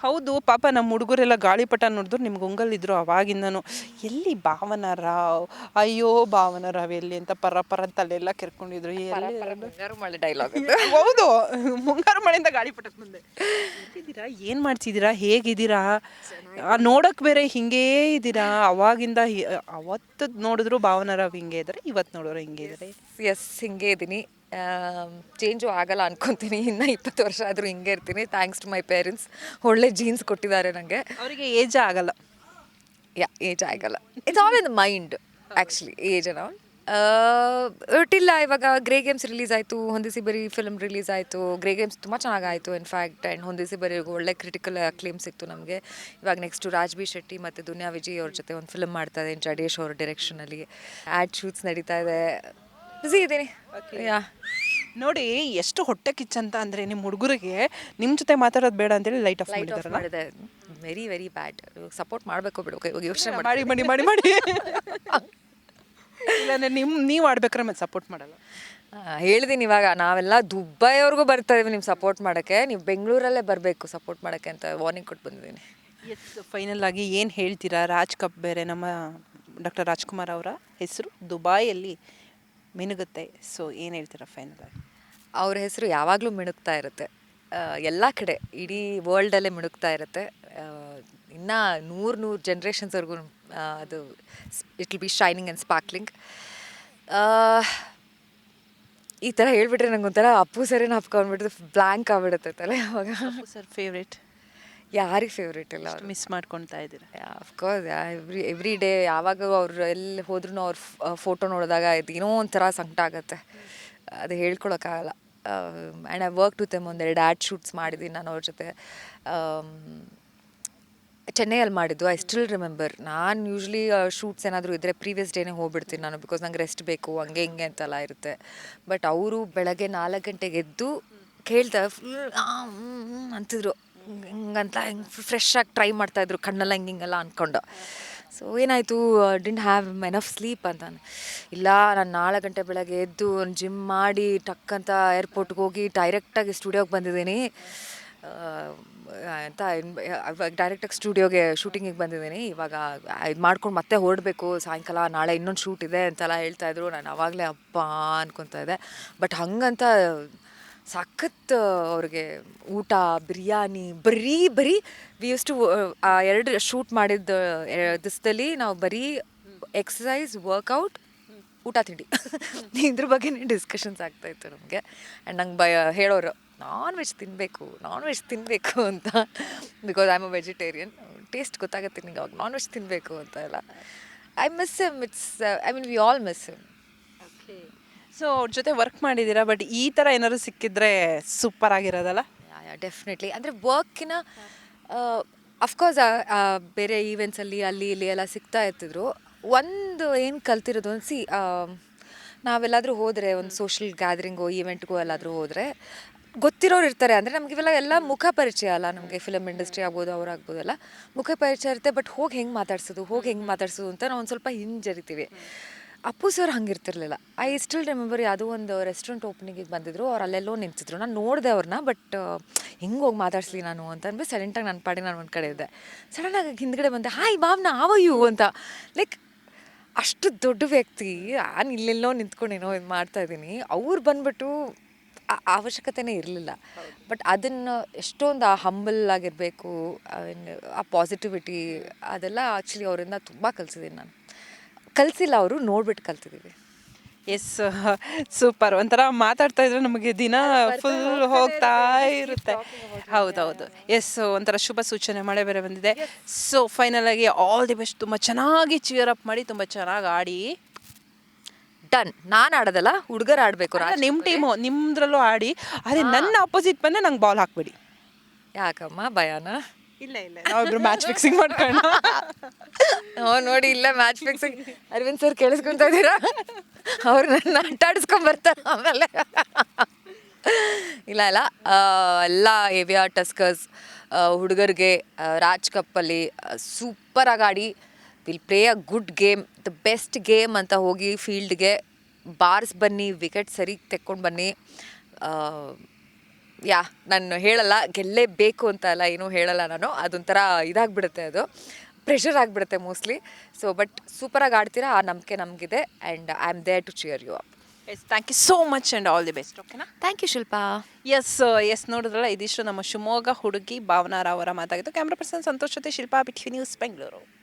ಹೌದು ಪಾಪ ನಮ್ಮ ಹುಡುಗರೆಲ್ಲ ಗಾಳಿಪಟ ನೋಡಿದ್ರು ನಿಮ್ಗೆ ಉಂಗಲ್ಲಿದ್ರು ಅವಾಗಿಂದನು. ಎಲ್ಲಿ ಭಾವನ ರಾವ್ ಅಯ್ಯೋ ಭಾವನ ರಾವ್ ಎಲ್ಲಿ ಅಂತ ಪರ ಪರ ತಲೆಲ್ಲ ಕೆರ್ಕೊಂಡಿದ್ರು ಮುಂಗಾರು ಮಳೆ ಡೈಲಾಗ್ ಹೌದು. ಮುಂಗಾರು ಮಳೆಯಿಂದ ಗಾಳಿಪಟ ಮುಂದೆ ಏನ್ ಏನು ಮಾಡ್ತಿದ್ದೀರಾ? ಹೇಗಿದ್ದೀರಾ? ನೋಡಕ್ಕೆ ನೋಡಕ್ ಬೇರೆ ಹಿಂಗೇ ಇದ್ದೀರಾ? ಅವಾಗಿಂದ ಅವತ್ತದ್ ಅವತ್ತು ನೋಡಿದ್ರು ಭಾವನ ರಾವ್ ಹಿಂಗೆ ಇದ್ದಾರೆ ಇವತ್ತು ನೋಡಿದ್ರು ಹಿಂಗೆ ಇದ್ದಾರೆ ಎಸ್ ಹಿಂಗೆ ಇದ್ದೀನಿ. ಚೇಂಜು ಆಗಲ್ಲ ಅನ್ಕೊಂತೀನಿ. ಇನ್ನ ಇಪ್ಪತ್ತು ವರ್ಷ ಆದರೂ ಹಿಂಗೆ ಇರ್ತೀನಿ. ಥ್ಯಾಂಕ್ಸ್ ಟು ಮೈ ಪೇರೆಂಟ್ಸ್ ಒಳ್ಳೆ ಜೀನ್ಸ್ ಕೊಟ್ಟಿದ್ದಾರೆ ನನಗೆ ಅವರಿಗೆ ಏಜ್ ಆಗಲ್ಲ. ಯಾ ಏಜ್ ಆಗಲ್ಲ. It's all in the mind actually age ಅನ್ನ ಒಟ್ಟಿಲ್ಲ ಇವಾಗ ಗ್ರೇ ಗೇಮ್ಸ್ ರಿಲೀಸ್ ಆಯಿತು ಹೊಂದಿಸಿ ಬರೀ ಫಿಲ್ಮ್ ರಿಲೀಸ್ ಆಯಿತು. ಗ್ರೇ ಗೇಮ್ಸ್ ತುಂಬ ಚೆನ್ನಾಗಾಯಿತು ಇನ್ಫ್ಯಾಕ್ಟ್ ಆ್ಯಂಡ್ ಹೊಂದಿಸಿ ಬರೀ ಒಳ್ಳೆ ಕ್ರಿಟಿಕಲ್ ಕ್ಲೇಮ್ ಸಿಕ್ತು ನಮಗೆ. ಇವಾಗ ನೆಕ್ಸ್ಟು ರಾಜ್ಬಿ ಶೆಟ್ಟಿ ಮತ್ತು ದುನಿಯಾ ವಿಜಯ್ ಅವ್ರ ಜೊತೆ ಒಂದು ಫಿಲ್ಮ್ ಮಾಡ್ತಾ ಇದ್ದೀನಿ ಜಡೇಶ್ ಅವ್ರ ಡೈರೆಕ್ಷನಲ್ಲಿ ಆ್ಯಡ್ ಶೂಟ್ಸ್ ನಡೀತಾ ಇದೆ. ಬಿಸಿ ಇದ್ದೀನಿ ಯಾ ನೋಡಿ ಎಷ್ಟು ಹೊಟ್ಟೆ ಕಿಚ್ಚಂತ ಅಂದ್ರೆ ನಿಮ್ಮ ಹುಡುಗರಿಗೆ ನಿಮ್ಮ ಜೊತೆ ಮಾತಾಡೋದು ಬೇಡ ಅಂತೇಳಿ ಲೈಟ್ ಆಫ್ ಲೈಟ್ ಆಫ್ ಮಾಡಿದಾರಲ್ಲ? ಮಾಡಿದೆ. ವೆರಿ ವೆರಿ ಬ್ಯಾಡ್ ಸಪೋರ್ಟ್ ಮಾಡಬೇಕು ಬಿಡು. ಇವಾಗ ಯೋಚನೆ ಮಾಡಿ ಮಾಡಿ ಮಾಡಿ ಮಾಡಿ. ಇಲ್ಲಾಂದ್ರೆ ನಿಮ್ ನೀವು ಆಡ್ಬೇಕಾರೆ ಮತ್ತೆ ಸಪೋರ್ಟ್ ಮಾಡಲ್ಲ. ಹೇಳಿದೀನಿ ಇವಾಗ ನಾವೆಲ್ಲ ದುಬೈವರೆಗೂ ಬರ್ತಾ ಇದೀವಿ ನೀವು ಸಪೋರ್ಟ್ ಮಾಡೋಕ್ಕೆ. ನೀವು ಬೆಂಗಳೂರಲ್ಲೇ ಬರಬೇಕು ಸಪೋರ್ಟ್ ಮಾಡೋಕ್ಕೆ ಅಂತ ವಾರ್ನಿಂಗ್ ಕೊಟ್ಟು ಬಂದಿದ್ದೀನಿ. ಎಸ್ ಫೈನಲ್ ಆಗಿ ಏನು ಹೇಳ್ತೀರಾ? ರಾಜ್ ಕಪ್ ಬೇರೆ ನಮ್ಮ ಡಾಕ್ಟರ್ ರಾಜ್ಕುಮಾರ್ ಅವರ ಹೆಸರು ದುಬಾಯಲ್ಲಿ. ಮಿನುಗುತ್ತೆ. ಸೊ ಏನು ಹೇಳ್ತೀರ ಫೈನಲ್ ಅವ್ರ ಹೆಸರು ಯಾವಾಗಲೂ ಮಿಣುಕ್ತಾ ಇರುತ್ತೆ. ಎಲ್ಲ ಕಡೆ ಇಡೀ ವರ್ಲ್ಡಲ್ಲೇ ಮಿಣುಕ್ತಾ ಇರುತ್ತೆ. ಇನ್ನೂ ನೂರು ನೂರು ಜನ್ರೇಷನ್ಸ್ವರೆಗೂ ಅದು it will be shining and sparkling ಈ ಥರ ಹೇಳ್ಬಿಟ್ರೆ ನಂಗೆ ಒಂಥರ ಅಪ್ಪು ಸರಿನ ಹಪ್ಕೊಂಡ್ಬಿಟ್ಟು ಬ್ಲ್ಯಾಂಕ್ ಆಗ್ಬಿಡುತ್ತೆ ತಲೆ ಅವಾಗ. ಸರ್ ಫೇವ್ರೇಟ್ ಯಾರಿಗೆ ಫೇವ್ರೇಟ್ ಇಲ್ಲ ಅವ್ರು. ಮಿಸ್ ಮಾಡ್ಕೊಳ್ತಾ ಇದ್ದೀರಾ? ಅಫ್ಕೋರ್ಸ್ ಎವ್ರಿ ಎವ್ರಿ ಡೇ ಯಾವಾಗ ಅವ್ರು ಎಲ್ಲಿ ಹೋದ್ರೂ ಅವ್ರ ಫೋಟೋ ನೋಡಿದಾಗ ಇದು ಏನೋ ಒಂಥರ ಸಂಕಟ ಆಗುತ್ತೆ. ಅದು ಹೇಳ್ಕೊಳಕ್ಕಾಗಲ್ಲ. And I work to them ಒಂದೆರಡು ಆ್ಯಡ್ ಶೂಟ್ಸ್ ಮಾಡಿದ್ದೀನಿ ನಾನು ಅವ್ರ ಜೊತೆ. ಆಮ್, ಚೆನ್ನೈಯಲ್ಲಿ ಮಾಡಿದ್ದು. ಐ ಸ್ಟಿಲ್ ರಿಮೆಂಬರ್ ನಾನು ಯೂಶ್ವಲಿ ಶೂಟ್ಸ್ ಏನಾದರೂ ಇದ್ದರೆ ಪ್ರೀವಿಯಸ್ ಡೇನೇ ಹೋಗ್ಬಿಡ್ತೀನಿ ನಾನು ಬಿಕಾಸ್ ನಂಗೆ ರೆಸ್ಟ್ ಬೇಕು ಹಂಗೆ ಹಿಂಗೆ ಅಂತೆಲ್ಲ ಇರುತ್ತೆ. ಬಟ್ ಅವರು ಬೆಳಗ್ಗೆ ನಾಲ್ಕು ಗಂಟೆಗೆ ಎದ್ದು ಕೇಳ್ತಾ ಫುಲ್ ಅಂತಿದ್ರು. ಹಿಂಗಂತ ಹಿಂಗೆ ಫ್ರೆಶ್ ಆಗಿ ಟ್ರೈ ಮಾಡ್ತಾಯಿದ್ರು ಕಣ್ಣೆಲ್ಲ ಹಿಂಗೆ ಹಿಂಗೆಲ್ಲ ಅಂದ್ಕೊಂಡು ಸೊ ಏನಾಯಿತು ಡಿಂಟ್ ಹ್ಯಾವ್ ಎನಫ್ ಸ್ಲೀಪ್ ಅಂತ ಇಲ್ಲ, ನಾನು ನಾಲ್ಕು ಗಂಟೆ ಬೆಳಗ್ಗೆ ಎದ್ದು ಒಂದು ಜಿಮ್ ಮಾಡಿ ಟಕ್ ಅಂತ ಏರ್ಪೋರ್ಟ್ಗೆ ಹೋಗಿ ಡೈರೆಕ್ಟಾಗಿ ಸ್ಟುಡಿಯೋಗೆ ಬಂದಿದ್ದೀನಿ. ಅಂತ ಡೈರೆಕ್ಟಾಗಿ ಸ್ಟುಡಿಯೋಗೆ ಶೂಟಿಂಗಿಗೆ ಬಂದಿದ್ದೀನಿ. ಇವಾಗ ಇದು ಮಾಡ್ಕೊಂಡು ಮತ್ತೆ ಹೊರಡಬೇಕು, ಸಾಯಂಕಾಲ ನಾಳೆ ಇನ್ನೊಂದು ಶೂಟ್ ಇದೆ ಅಂತೆಲ್ಲ ಹೇಳ್ತಾಯಿದ್ರು ನಾನು ಆವಾಗಲೇ ಅಪ್ಪ ಅನ್ಕೊತಾ ಇದ್ದೆ. ಬಟ್ ಹಂಗಂತ ಸಖತ್ ಅವ್ರಿಗೆ ಊಟ, ಬಿರಿಯಾನಿ, ಬರೀ ಬರೀ ವಿ ಯೂಸ್ ಟು ಆ ಎರಡು ಶೂಟ್ ಮಾಡಿದ್ದ ದಿಸದಲ್ಲಿ ನಾವು ಬರೀ ಎಕ್ಸಸೈಸ್ ವರ್ಕೌಟ್ ಊಟ, ತಿಂಡಿ. ಇದ್ರ ಬಗ್ಗೆನೇ ಡಿಸ್ಕಷನ್ಸ್ ಆಗ್ತಾಯಿತ್ತು ನಮಗೆ. ಆ್ಯಂಡ್ ನಂಗೆ ಬಯ ಹೇಳೋರು ನಾನ್ ವೆಜ್ ತಿನ್ನಬೇಕು ನಾನ್ ವೆಜ್ ತಿನ್ನಬೇಕು ಅಂತ. Because I am a vegetarian taste ಗೊತ್ತಾಗುತ್ತೆ ನಿಂಗೆ ಅವಾಗ. ನಾನ್ ವೆಜ್ ತಿನ್ನಬೇಕು ಅಂತ ಎಲ್ಲ. I miss em it's I mean we all miss em so ಅವ್ರ ಜೊತೆ ವರ್ಕ್ ಮಾಡಿದ್ದೀರಾ ಬಟ್ ಈ ಥರ ಏನಾದ್ರು ಸಿಕ್ಕಿದ್ರೆ ಸೂಪರ್ ಆಗಿರೋದಲ್ಲ? ಡೆಫಿನೆಟ್ಲಿ ಅಂದರೆ ವರ್ಕಿನ ಅಫ್ಕೋರ್ಸ್ ಬೇರೆ ಈವೆಂಟ್ಸಲ್ಲಿ ಅಲ್ಲಿ ಇಲ್ಲಿ ಎಲ್ಲ ಸಿಗ್ತಾ ಇರ್ತಿದ್ರು. ಒಂದು ಏನು ಕಲ್ತಿರೋದು ಒಂದು ಸಿ ನಾವೆಲ್ಲಾದರೂ ಹೋದರೆ, ಒಂದು ಸೋಷಿಯಲ್ ಗ್ಯಾದರಿಂಗು ಈವೆಂಟ್ಗೂ ಎಲ್ಲಾದರೂ ಹೋದರೆ, ಗೊತ್ತಿರೋರು ಇರ್ತಾರೆ. ಅಂದರೆ ನಮ್ಗೆ ಇವೆಲ್ಲ ಎಲ್ಲ ಮುಖ ಪರಿಚಯ ಅಲ್ಲ. ನಮಗೆ ಫಿಲಮ್ ಇಂಡಸ್ಟ್ರಿ ಆಗ್ಬೋದು, ಅವ್ರು ಆಗ್ಬೋದಲ್ಲ ಮುಖ ಪರಿಚಯ ಇರುತ್ತೆ ಬಟ್ ಹೋಗಿ ಹೆಂಗೆ ಮಾತಾಡ್ಸೋದು, ಹೋಗಿ ಹೆಂಗೆ ಮಾತಾಡ್ಸೋದು ಅಂತ ನಾವು ಒಂದು ಸ್ವಲ್ಪ ಹಿಂಜರಿತೀವಿ. ಅಪ್ಪು ಸರ್ ಹಂಗಿರ್ತಿರ್ಲಿಲ್ಲ. ಐ ಸ್ಟಿಲ್ ರಿಮೆಂಬರ್ ಯಾವುದೋ ಒಂದು ರೆಸ್ಟೋರೆಂಟ್ ಓಪನಿಂಗಿಗೆ ಬಂದಿದ್ರು, ಅವ್ರು ಅಲ್ಲೆಲ್ಲೋ ನಿಂತಿದ್ರು. ನಾನು ನೋಡಿದೆ ಅವ್ರನ್ನ ಬಟ್ ಹೆಂಗೆ ಹೋಗಿ ಮಾತಾಡಿಸ್ಲಿ ನಾನು ಅಂತ ಅಂದ್ಬಿಟ್ಟು ಸೈಲೆಂಟಾಗಿ ನನ್ನ ಪಾಡಿ ನಾನು ಒಂದು ಕಡೆ ಇದ್ದೆ. ಸಡನ್ನಾಗಿ ಹಿಂದ್ಗಡೆ ಬಂದೆ ಹಾಯ್ ಭಾವ್ನ ಆವ ಯು ಅಂತ. ಲೈಕ್ ಅಷ್ಟು ದೊಡ್ಡ ವ್ಯಕ್ತಿ, ನಾನು ಇಲ್ಲೆಲ್ಲೋ ನಿಂತ್ಕೊಂಡೇನೋ ಇದು ಮಾಡ್ತಾ ಇದ್ದೀನಿ. ಅವ್ರು ಬಂದ್ಬಿಟ್ಟು ಅವಶ್ಯಕತೆನೇ ಇರಲಿಲ್ಲ. ಬಟ್ ಅದನ್ನು ಎಷ್ಟೊಂದು ಆ ಹಂಬಲ್ ಆಗಿರಬೇಕು, ಆ ಪಾಸಿಟಿವಿಟಿ ಅದೆಲ್ಲ ಆ್ಯಕ್ಚುಲಿ ಅವರಿಂದ ತುಂಬ ಕಲ್ಸಿದ್ದೀನಿ ನಾನು. ಕಲಿಸಿಲ್ಲ ಅವರು ನೋಡ್ಬಿಟ್ಟು ಕಲ್ತಿದ್ದೀವಿ ಎಸ್ ಸೂಪರ್. ಒಂಥರ ಮಾತಾಡ್ತಾ ಇದ್ರೆ ನಮಗೆ ದಿನ ಫುಲ್ ಹೋಗ್ತಾ ಇರುತ್ತೆ. ಹೌದೌದು. ಎಸ್ ಒಂಥರ ಶುಭ ಸೂಚನೆ ಮಳೆ ಬೇರೆ ಬಂದಿದೆ. ಸೊ ಫೈನಲ್ ಆಗಿ ಆಲ್ ದಿ ಬೆಸ್ಟ್ ತುಂಬ ಚೆನ್ನಾಗಿ ಚಿಯರ್ ಅಪ್ ಮಾಡಿ ತುಂಬ ಚೆನ್ನಾಗಿ ಆಡಿ. ಡನ್ ನಾನು ಆಡೋದಲ್ಲ ಹುಡುಗರು ಆಡಬೇಕು ನಿಮ್ಮ ನಿಮ್ ಟೀಮು ನಿಮ್ಮದ್ರಲ್ಲೂ ಆಡಿ. ಅದೇ ನನ್ನ ಅಪೋಸಿಟ್ ಬಂದರೆ ನಂಗೆ ಬಾಲ್ ಹಾಕ್ಬಿಡಿ. ಯಾಕಮ್ಮ ಭಯಾನ? ಇಲ್ಲ ಇಲ್ಲ. ನಾವಿಬ್ರು ಮ್ಯಾಚ್ ಫಿಕ್ಸಿಂಗ್ ಮಾಡ್ಕೊಂಡು ಓ ನೋಡಿ ಇಲ್ಲ ಮ್ಯಾಚ್ ಫಿಕ್ಸಿಂಗ್ ಅರವಿಂದ್ ಸರ್ ಕೇಳಿಸ್ಕೊಂತ ಇದ್ದೀರಾ? ಅವ್ರು ನನ್ನ ಆಟಾಡಿಸ್ಕೊಂಡ್ ಬರ್ತಾರೆ ಆಮೇಲೆ. ಇಲ್ಲ ಇಲ್ಲ. ಆ, ಎಲ್ಲ ಏವಿಯಾ ಟಸ್ಕರ್ಸ್ ಹುಡುಗರಿಗೆ ರಾಜ್ ಕಪ್ಪಲ್ಲಿ ಸೂಪರಾಗಿ ಆಡಿ will play a good game the best game ಅಂತ ಹೋಗಿ ಫೀಲ್ಡ್ಗೆ ಬಾರ್ಸ್ ಬನ್ನಿ ವಿಕೆಟ್ ಸರಿ ತೆಕ್ಕೊಂಡು ಬನ್ನಿ. ಯಾ ನಾನು ಹೇಳಲ್ಲ ಗೆಲ್ಲೇಬೇಕು ಅಂತ ಅಲ್ಲ ಏನೂ ಹೇಳಲ್ಲ ನಾನು. ಅದೊಂಥರ ಇದಾಗ್ಬಿಡುತ್ತೆ ಅದು. ಪ್ರೆಷರ್ ಆಗಿಬಿಡುತ್ತೆ ಮೋಸ್ಟ್ಲಿ ಸೊ ಬಟ್ ಸೂಪರಾಗಿ ಆಡ್ತೀರಾ? ಆ ನಂಬಿಕೆ ನಮಗಿದೆ. And I am there to cheer you up yes thank you so much and all the best ಓಕೆನಾ thank you Shilpa yes yes ನೋಡಿದ್ರಲ್ಲ ಇದಿಷ್ಟು ನಮ್ಮ ಶಿವಮೊಗ್ಗ ಹುಡುಗಿ ಭಾವನಾ ರಾವ್ ಅವರ ಮಾತಾಗಿತ್ತು ಕ್ಯಾಮ್ರಾ ಪರ್ಸನ್ ಸಂತೋಷ್ ಜೊತೆ ಶಿಲ್ಪಾ ಬಿಟ್ವಿ ನ್ಯೂಸ್ ಬೆಂಗಳೂರು